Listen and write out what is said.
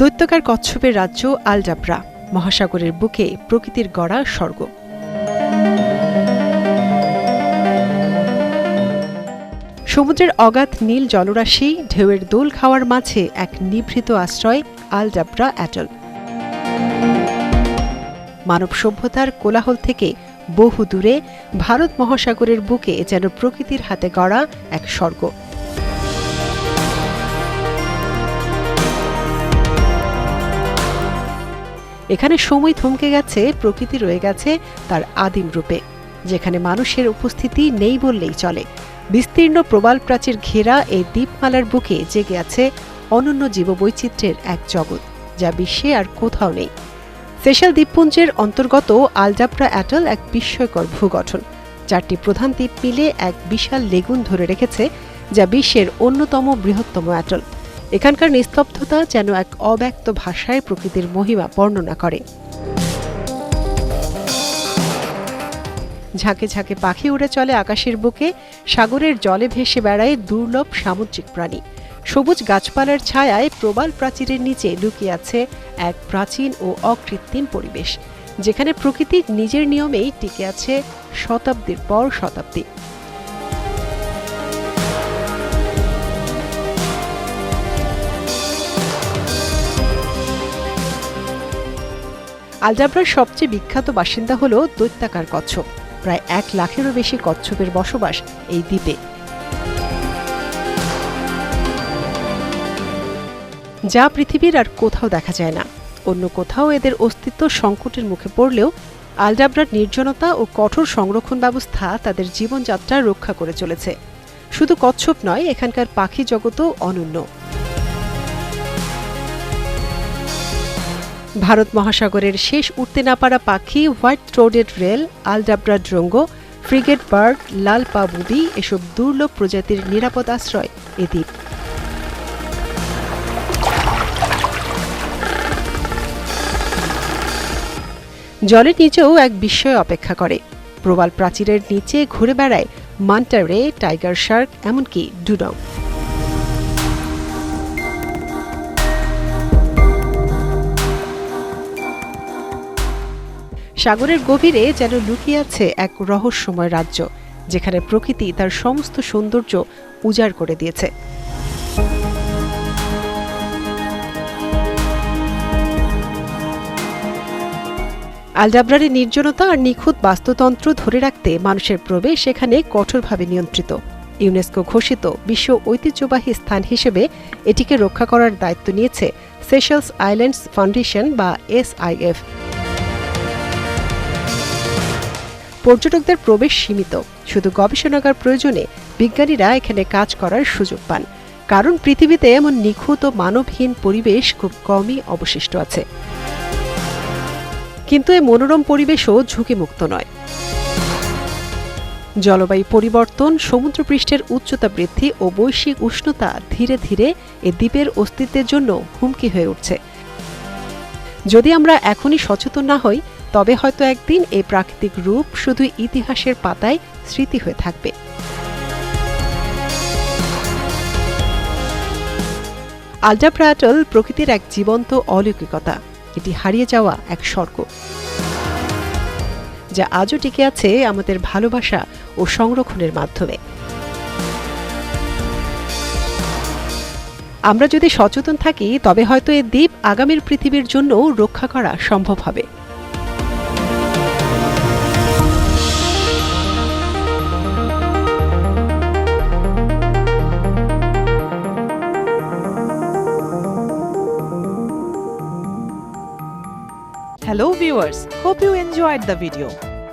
দৈত্যকার কচ্ছপের রাজ্য আলজাবরা। মহাসাগরের বুকে প্রকৃতির গড়া স্বর্গ। সমুদ্রের অগাধ নীল জলরাশি, ঢেউয়ের দোল খাওয়ার মাঝে এক নিভৃত আশ্রয় আলজাবরা অ্যাটল। মানব সভ্যতার কোলাহল থেকে বহু দূরে ভারত মহাসাগরের বুকে যেন প্রকৃতির হাতে গড়া এক স্বর্গ। এখানে সময় থমকে গেছে, প্রকৃতি রয়ে গেছে তার আদিম রূপে, যেখানে মানুষের উপস্থিতি নেই বললেই চলে। বিস্তীর্ণ প্রবাল প্রাচীর ঘেরা এই দ্বীপমালার বুকে জেগে আছে অনন্য জীববৈচিত্র্যের এক জগৎ, যা বিশ্বে আর কোথাও নেই। সেশাল দ্বীপপুঞ্জের অন্তর্গত আলজাবরা অ্যাটল এক বিস্ময়কর ভূগঠন, চারটি প্রধান দ্বীপ মিলে এক বিশাল লেগুন ধরে রেখেছে, যা বিশ্বের অন্যতম বৃহত্তম অ্যাটল। এখানকার নিস্তব্ধতা যেন এক অব্যক্ত ভাষায় প্রকৃতির মহিমা বর্ণনা করে। ঝাঁকে ঝাঁকে পাখি উড়ে চলে আকাশের বুকে, সাগরের জলে ভেসে বেড়ায় দুর্লভ সামুদ্রিক প্রাণী। সবুজ গাছপালার ছায়ায় প্রবাল প্রাচীরের নিচে লুকিয়ে আছে এক প্রাচীন ও অকৃত্রিম পরিবেশ, যেখানে প্রকৃতি নিজের নিয়মেই টিকে আছে শতাব্দীর পর শতাব্দী। আলজাবরার সবচেয়ে বিখ্যাত বাসিন্দা হল দৈত্যাকার কচ্ছপ। প্রায় এক লাখেরও বেশি কচ্ছপের বসবাস এই দ্বীপে। যা পৃথিবীর আর কোথাও দেখা যায় না। অন্য কোথাও এদের অস্তিত্ব সংকটের মুখে পড়লেও আলজাবরার নির্জনতা ও কঠোর সংরক্ষণ ব্যবস্থা তাদের জীবনযাত্রা রক্ষা করে চলেছে। শুধু কচ্ছপ নয়, এখানকার পাখি জগতও অনন্য। ভারত মহাসাগরের শেষ উঠতে না পারা পাখি white throated rail, Aldabra drongo, frigate bird, লাল পা বুবি এসব দুর্লভ প্রজাতির নিরাপদ আশ্রয় এ দ্বীপ। জলের নিচেও এক বিস্ময় অপেক্ষা করে। প্রবাল প্রাচীরের নিচে ঘুরে বেড়ায় মান্টা রে টাইগার শার্ক, এমনকি ডুডং। সাগরের গভীরে যেন লুকিয়ে আছে এক রহস্যময় রাজ্য, যেখানে প্রকৃতি তার সমস্ত সৌন্দর্য উজাড় করে দিয়েছে। আলডাবরারের নির্জনতা আর নিখুঁত বাস্তুতন্ত্র ধরে রাখতে মানুষের প্রবেশ এখানে কঠোরভাবে নিয়ন্ত্রিত। ইউনেস্কো ঘোষিত বিশ্ব ঐতিহ্যবাহী স্থান হিসেবে এটিকে রক্ষা করার দায়িত্ব নিয়েছে সেশলস আইল্যান্ডস ফাউন্ডেশন বা এসআইএফ। পর্যটকদের প্রবেশ সীমিত। শুধু গবেষণাগার প্রয়োজনে বিজ্ঞানীরা এখানে কাজ করার সুযোগ পান। কারণ পৃথিবীতে এমন নিখুঁত ও মানবহীন পরিবেশ খুব কমই অবশিষ্ট আছে। কিন্তু এ মনোরম পরিবেশও ঝুঁকিমুক্ত নয়। জলবায়ু পরিবর্তন, সমুদ্রপৃষ্ঠের উচ্চতা বৃদ্ধি ও বৈশ্বিক উষ্ণতা ধীরে ধীরে এ দ্বীপের অস্তিত্বের জন্য হুমকি হয়ে উঠছে। যদি আমরা এখনই সচেতন না হই তবে হয়তো একদিন এই প্রাকৃতিক রূপ শুধু ইতিহাসের পাতায় স্মৃতি হয়ে থাকবে। আলজাপ্রাটল প্রকৃতির এক জীবন্ত অলৌকিকতা। এটি হারিয়ে যাওয়া এক স্বর্গ। যা আজও টিকে আছে আমাদের ভালোবাসা ও সংরক্ষণের মাধ্যমে। আমরা যদি সচেতন থাকি, তবে হয়তো এ দ্বীপ আগামীর পৃথিবীর জন্য রক্ষা করা সম্ভব হবে। Hello viewers, hope you enjoyed the video.